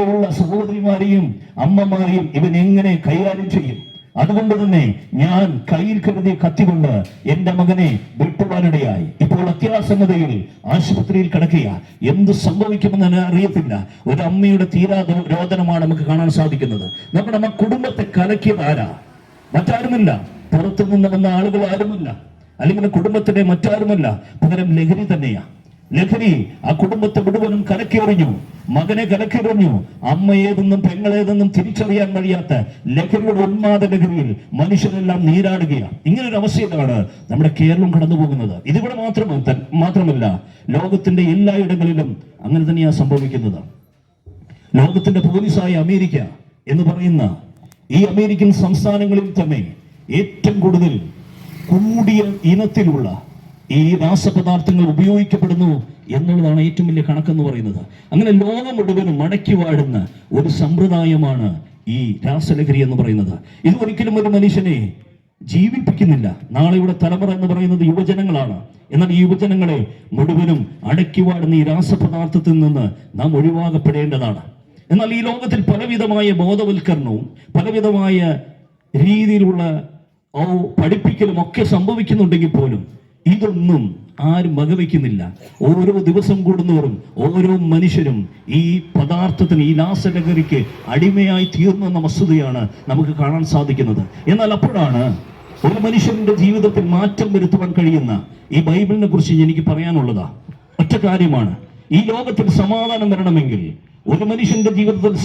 ഉള്ള സഹോദരിമാരെയും അമ്മമാരെയും ഇവൻ എങ്ങനെ കൈകാര്യം ചെയ്യും? അതുകൊണ്ട് തന്നെ ഞാൻ കയ്യിൽ കരുതിയ കത്തികൊണ്ട് എന്റെ മകനെ വെട്ടുവാനിടയായി ഇപ്പോൾ അത്യാസന്നതയിൽ ആശുപത്രിയിൽ കിടക്കുക എന്ത് സംഭവിക്കുമെന്ന് അറിയത്തില്ല. ഒരു അമ്മയുടെ തീരാ രോദനമാണ് നമുക്ക് കാണാൻ സാധിക്കുന്നത്. നമ്മുടെ കുടുംബത്തെ കലക്കിയത് ആരാ? മറ്റാരുമില്ല. പുറത്തു നിന്ന് വന്ന ആളുകൾ ആരുമില്ല. അല്ലെങ്കിൽ കുടുംബത്തിന്റെ മറ്റാരുമല്ല. പകരം ലഹരി തന്നെയാ. ലഹരി ആ കുടുംബത്തെ മുഴുവനും കലക്കിയെറിഞ്ഞു. മകനെ കലക്കിയെറിഞ്ഞു. അമ്മ ഏതെന്നും പെങ്ങളേതെന്നും തിരിച്ചറിയാൻ കഴിയാത്ത ലഹരിയുടെ ഉന്മാദ ലഹരിയിൽ മനുഷ്യരെല്ലാം നീരാടുകയാണ്. ഇങ്ങനെ ഒരു അവസ്ഥയിലാണ് നമ്മുടെ കേരളം കടന്നു പോകുന്നത് ഇതിവിടെ മാത്രം മാത്രമല്ല ലോകത്തിന്റെ എല്ലായിടങ്ങളിലും അങ്ങനെ തന്നെയാണ് സംഭവിക്കുന്നത്. ലോകത്തിന്റെ പോലീസായ അമേരിക്ക എന്ന് പറയുന്ന ഈ അമേരിക്കൻ സംസ്ഥാനങ്ങളിൽ തന്നെ ഏറ്റവും കൂടുതൽ കൂടിയ ഇനത്തിലുള്ള ഈ രാസപദാർത്ഥങ്ങൾ ഉപയോഗിക്കപ്പെടുന്നു എന്നുള്ളതാണ് ഏറ്റവും വലിയ കണക്കെന്ന് പറയുന്നത്. അങ്ങനെ ലോകം മുഴുവനും മടക്കി വാഴുന്ന ഒരു സമ്പ്രദായമാണ് ഈ രാസലഹരി എന്ന് പറയുന്നത്. ഇത് ഒരിക്കലും ഒരു മനുഷ്യനെ ജീവിപ്പിക്കുന്നില്ല. നാളെയുടെ തലമുറ എന്ന് പറയുന്നത് യുവജനങ്ങളാണ്. എന്നാൽ ഈ യുവജനങ്ങളെ മുഴുവനും അടക്കി വാടുന്ന ഈ രാസപദാർത്ഥത്തിൽ നിന്ന് നാം ഒഴിവാകപ്പെടേണ്ടതാണ് എന്നാൽ ഈ ലോകത്തിൽ പലവിധമായ ബോധവൽക്കരണവും പലവിധമായ രീതിയിലുള്ള ഓ പഠിപ്പിക്കലും ഒക്കെ സംഭവിക്കുന്നുണ്ടെങ്കിൽ പോലും ഇതൊന്നും ആരും വകവയ്ക്കുന്നില്ല ഓരോ ദിവസം കൂടുന്നവരും ഓരോ മനുഷ്യരും ഈ പദാർത്ഥത്തിന് ഈ ലാസലഹരിക്ക് അടിമയായി തീർന്നു എന്ന വസ്തുതയാണ് നമുക്ക് കാണാൻ സാധിക്കുന്നത്. എന്നാൽ അപ്പോഴാണ് ഒരു മനുഷ്യന്റെ ജീവിതത്തിൽ മാറ്റം വരുത്തുവാൻ കഴിയുന്ന ഈ ബൈബിളിനെ കുറിച്ച് എനിക്ക് പറയാനുള്ളതാ. ഒറ്റ കാര്യമാണ്. ഈ ലോകത്തിൽ സമാധാനം വരണമെങ്കിൽ ഒരു മനുഷ്യന്റെ ജീവിതത്തിൽ